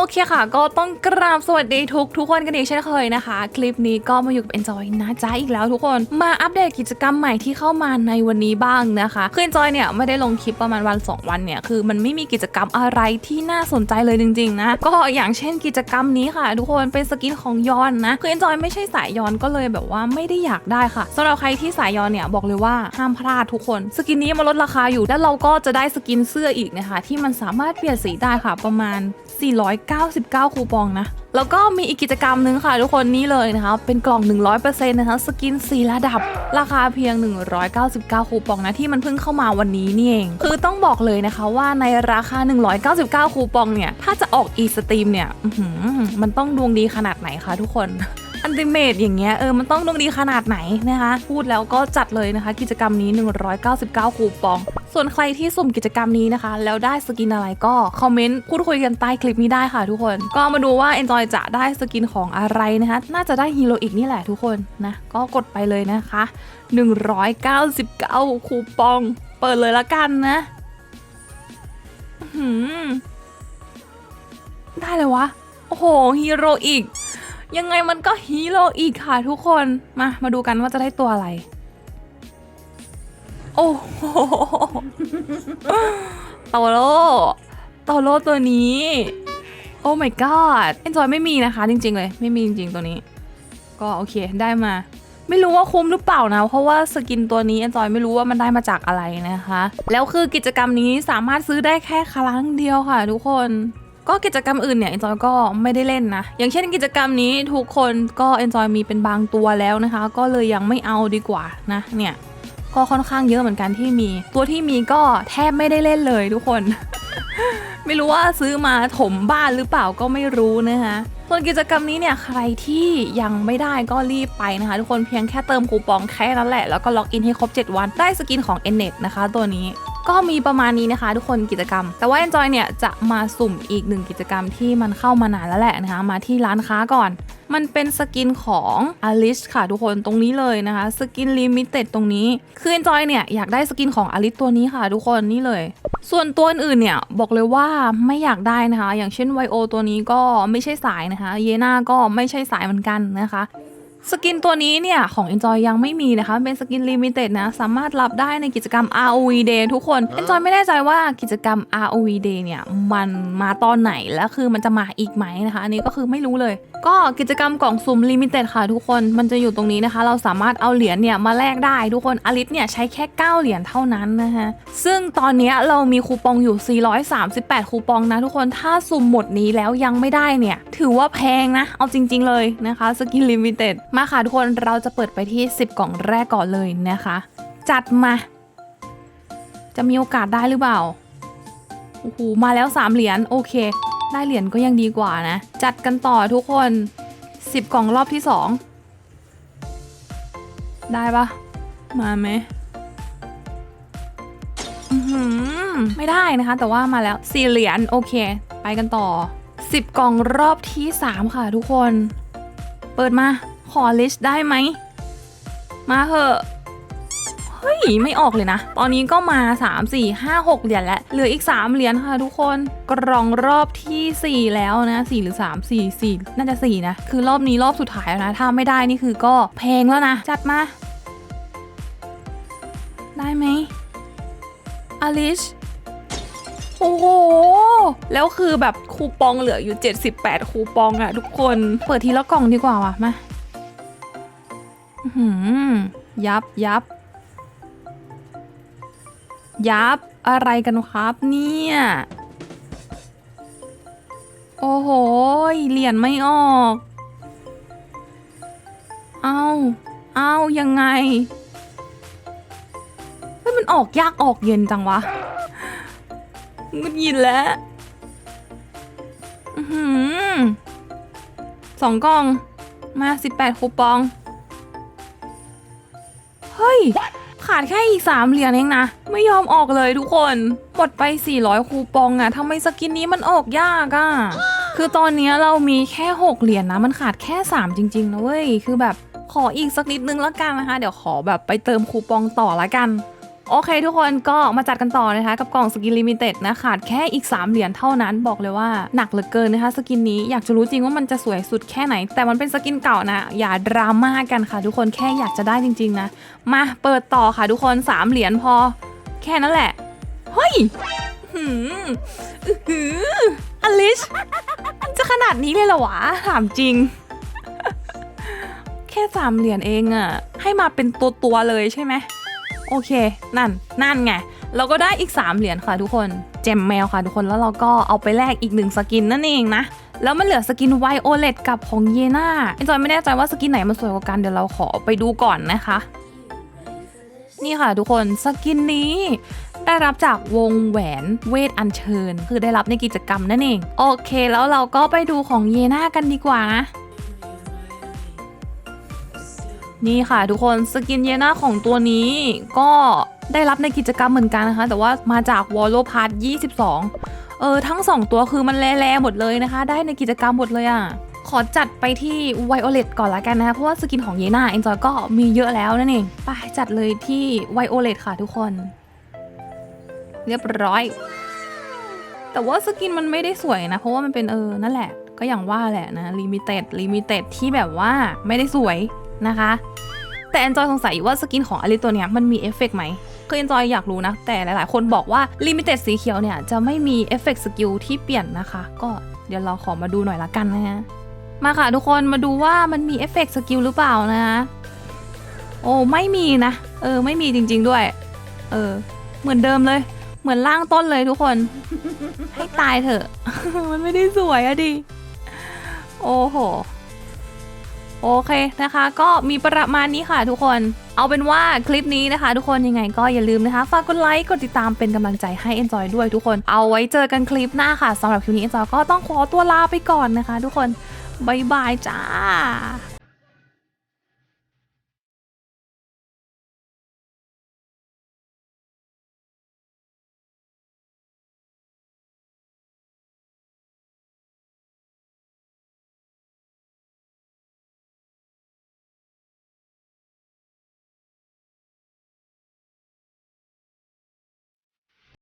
โอเคค่ะ ก็ต้องกราบสวัสดีทุกทุกคนกันอีกเช่นเคยนะคะ คลิปนี้ก็มาอยู่กับ Enjoy นะจ๊ะอีกแล้วทุกคนมาอัปเดตกิจกรรมใหม่ที่เข้ามาในวันนี้บ้างนะคะคือ Enjoy เนี่ยไม่ได้ลงคลิปประมาณวัน 2 วันเนี่ยคือมันไม่มีกิจกรรมอะไรที่น่าสนใจเลยจริงๆนะก็อย่างเช่นกิจกรรมนี้ค่ะ ทุกคนเป็นสกินของยอนนะคือ Enjoy ไม่ใช่สายยอนก็เลยแบบว่าไม่ได้อยากได้ค่ะสำหรับใครที่สายยอนเนี่ยบอกเลยว่าห้ามพลาดทุกคน สกินนี้มาลดราคาอยู่แล้วเราก็จะได้สกินเสื้ออีกนะคะที่มันสามารถเปลี่ยนสีได้ค่ะประมาณ99 คูปองนะ แล้วก็มีอีกกิจกรรมหนึงค่ะ ทุกคนนี่เลยนะคะเป็นกล่อง 100%นะคะสกินสีระดับ ราคาเพียง 199 คูปองนะที่มันเพิ่งเข้ามาวันนี้นี่เอง คือต้องบอกเลยนะคะว่าในราคา 199 คูปองเนี่ย ถ้าจะออกอีสตรีมเนี่ยมันต้องดวงดีขนาดไหนคะทุกคน อันติเมตอย่างเงี้ยเออมันต้องดวงดีขนาดไหนนะคะ พูดแล้วก็จัดเลยนะคะ กิจกรรมนี้ 199 คูปอง ส่วนใครที่สุ่มกิจกรรมนี้นะคะ แล้วได้สกินอะไรก็คอมเมนต์พูดคุยกันใต้คลิปนี้ได้ค่ะทุกคน ก็มาดูว่า Enjoy จะได้สกินของอะไรนะคะ น่าจะได้ฮีโร่อีกนี่แหละทุกคนนะก็กดไปเลยนะคะ 199 คูปอง เปิดเลยละกันนะได้เลยวะ โอ้โหฮีโร่อีก ยังไงมันก็ฮีโร่อีกค่ะทุกคน มา มาดูกันว่าจะได้ตัวอะไร โอ้โหโตโร่โตโร่ตัวนี้ โอ้ my god เอนจอยไม่มีนะคะจริง ๆ เลย ไม่มีจริง ๆ ตัวนี้ ก็โอเคได้มา ไม่รู้ว่าคุ้มหรือเปล่านะ เพราะว่าสกินตัวนี้เอนจอยไม่รู้ว่ามันได้มาจากอะไรนะคะ แล้วคือกิจกรรมนี้สามารถซื้อได้แค่ครั้งเดียวค่ะ ทุกคน ก็กิจกรรมอื่นเนี่ยเอนจอยก็ไม่ได้เล่นนะ อย่างเช่นกิจกรรมนี้ทุกคนก็เอนจอยมีเป็นบางตัวแล้วนะคะ ก็เลยยังไม่เอาดีกว่านะเนี่ยก็ค่อนข้างเยอะเหมือนกันที่มี ตัวที่มีก็แทบไม่ได้เล่นเลยทุกคน ไม่รู้ว่าซื้อมาถมบ้านหรือเปล่าก็ไม่รู้นะคะส่วนกิจกรรมนี้เนี่ยใครที่ยังไม่ได้ก็รีบไปนะคะ ทุกคนเพียงแค่เติมคูปองแค่นั้นแหละแล้วก็ล็อกอินให้ครบ 7 วันได้สกินของ n n e t นะคะ ตัวนี้ ก็มีประมาณนี้นะคะ ทุกคนกิจกรรม แต่ว่า Enjoy เนี่ยจะมาสุ่มอีกหนึ่งกิจกรรมที่มันเข้ามานานแล้วแหละนะคะ มาที่ร้านค้าก่อน มันเป็นสกินของ Alice ค่ะทุกคนตรงนี้เลยนะคะ สกินลิมิเต็ดตรงนี้ คือ Enjoy เนี่ยอยากได้สกินของ Alice ตัวนี้ค่ะ ทุกคนนี่เลย ส่วนตัวอื่นเนี่ยบอกเลยว่าไม่อยากได้นะคะ อย่างเช่นไวโอตัวนี้ก็ไม่ใช่สายนะคะ เยนาก็ไม่ใช่สายเหมือนกันนะคะ สกินตัวนี้เนี่ยของ Enjoy ยังไม่มีนะคะเป็นสกินลิมิเต็ดนะ สามารถรับได้ในกิจกรรม ROV Day ทุกคน Enjoy ไม่แน่ใจว่ากิจกรรม ROV Day เนี่ยมันมาตอนไหนแล้วคือมันจะมาอีกไหมนะคะ อันนี้ก็คือไม่รู้เลย ก็กิจกรรมกล่องสุ่มลิมิเต็ดค่ะทุกคนมันจะอยู่ตรงนี้นะคะ เราสามารถเอาเหรียญเนี่ยมาแลกได้ทุกคนอลิสเนี่ยใช้แค่ 9 เหรียญเท่านั้นนะคะซึ่งตอนเนี้ยเรามีคูปองอยู่ 438 คูปองนะทุกคนถ้าสุ่มหมดนี้แล้วยังไม่ได้เนี่ยถือว่าแพงนะเอาจริง ๆ เลยนะคะสกินลิมิเต็ดมาค่ะทุกคนเราจะเปิดไปที่ 10 กล่องแรกก่อนเลยนะคะ จัดมา จะมีโอกาสได้หรือเปล่าโอ้โหมาแล้ว 3 เหรียญโอเค ได้เหรียญก็ยังดีกว่านะ จัดกันต่อทุกคน 10 กล่องรอบที่ 2 ได้ปะมาไหมไม่ได้นะคะ แต่ว่ามาแล้ว4เหรียญโอเค ไปกันต่อ 10 กล่องรอบที่ 3 ค่ะทุกคน เปิดมา ขอลิสต์ได้ไหม มาเหอะ เฮ้ย ไม่ออกเลยนะ ตอนนี้ก็มา 3 4 5 6 เหรียญแล้ว เหลืออีก 3 เหรียญค่ะทุกคนกล่องรอบทีสี่ 4 แล้วนะ 4 หรือ 3 4 4 น่าจะ 4 นะ คือรอบนี้รอบสุดท้ายแล้วนะ ถ้าไม่ได้นี่คือก็แพงแล้วนะ จัดมา ได้ไหมอลิชโอ้โห แล้วคือแบบคูปองเหลืออยู่ 78 คูปองอะทุกคน เปิดทีละกล่องดีกว่าว่ะ มา หือยับยับ ยับอะไรกันครับเนี่ย โอ้โหเหรียญไม่ออก เอาเอายังไงเฮ้ยมันออกยากออกเย็นจังวะงุดหยินแล้วอือหือสองกล่อง มาสิบแปดคูปอง เฮ้ย ขาดแค่อีก3เหรียญเองนะ ไม่ยอมออกเลยทุกคน หมดไป 400 คูปองอะทำไมสกินนี้มันออกยากอะคือตอนนี้เรามีแค่ 6 เหรียญนะมันขาดแค่ 3 จริงๆนะเว้ย คือแบบขออีกสักนิดนึงละกันนะคะ เดี๋ยวขอแบบไปเติมคูปองต่อละกัน โอเคทุกคนก็มาจัดกันต่อนะคะ กับกล่องสกินลิมิเต็ดนะขาดแค่อีก 3 เหรียญเท่านั้นบอกเลยว่าหนักเหลือเกินนะคะสกินนี้อยากจะรู้จริงว่ามันจะสวยสุดแค่ไหน แต่มันเป็นสกินเก่านะ อย่าดราม่ากันค่ะ ทุกคนแค่อยากจะได้จริง ๆ นะ มาเปิดต่อค่ะทุกคน 3 เหรียญพอ แค่นั้นแหละเฮ้ยหืมอื้อหืออลิชจะขนาดนี้เลยเหรอวะถามจริงแค่สามเหรียญเองอะให้มาเป็นตัวตัวๆเลยใช่ไหม โอเค นั่น นั่นไง เราก็ได้อีก 3 เหรียญค่ะทุกคน เจมแมวค่ะทุกคน แล้วเราก็เอาไปแลกอีกหนึ่งสกินนั่นเองนะ แล้วมันเหลือสกินไวโอเลตกับของเยน่าเอ็นจอยไม่แน่ใจว่าสกินไหนมันสวยกว่ากัน เดี๋ยวเราขอไปดูก่อนนะคะ นี่ค่ะทุกคน สกินนี้ได้รับจากวงแหวนเวทอัญเชิญ คือได้รับในกิจกรรมนั่นเอง โอเค แล้วเราก็ไปดูของเยน่ากันดีกว่านะ นี่ค่ะทุกคนสกินเยน่าของตัวนี้ก็ได้รับในกิจกรรมเหมือนกันนะคะ แต่ว่ามาจากวอลโลพาร์ท22 เออ ทั้ง 2 ตัวคือมันแร่ๆหมดเลยนะคะ ได้ในกิจกรรมหมดเลยอะ่ะ ขอจัดไปที่ไวโอเลตก่อนละกันนะคะ เพราะว่าสกินของเยน่าเอ็นจอยก็มีเยอะแล้วนั่นเองไปจัดเลยที่ไวโอเลตค่ะทุกคน เรียบร้อย แต่ว่าสกินมันไม่ได้สวยนะ เพราะว่ามันเป็นเออนั่นแหละ ก็อย่างว่าแหละนะลิมิเต็ดลิมิเต็ดที่แบบว่าไม่ได้สวย นะคะ แต่แอนจอยสงสัยว่าสกินของอลิตัวเนี้ยมันมีเอฟเฟกต์ไหมคือแอนจอยอยากรู้นะ แต่หลาย ๆ คนบอกว่าลิมิเต็ดสีเขียวเนี่ย จะไม่มีเอฟเฟกต์สกิลที่เปลี่ยนนะคะ ก็เดี๋ยวเราขอมาดูหน่อยละกันนะฮะมาค่ะทุกคนมาดูว่ามันมีเอฟเฟกต์สกิลหรือเปล่านะ โอ้ไม่มีนะ เออ ไม่มีจริง ๆ ด้วย เออ เหมือนเดิมเลย เหมือนล่างต้นเลยทุกคน ให้ตายเถอะ มันไม่ได้สวยอะดิ โอ้โห โอเคนะคะ ก็มีประมาณนี้ค่ะทุกคน เอาเป็นว่าคลิปนี้นะคะ ทุกคนยังไงก็อย่าลืมนะคะฝากกดไลค์กดติดตามเป็นกำลังใจให้ Enjoy ด้วยทุกคน เอาไว้เจอกันคลิปหน้าค่ะสำหรับคลิปนี้ Enjoy ก็ต้องขอตัวลาไปก่อนนะคะ ทุกคนบายบายจ้า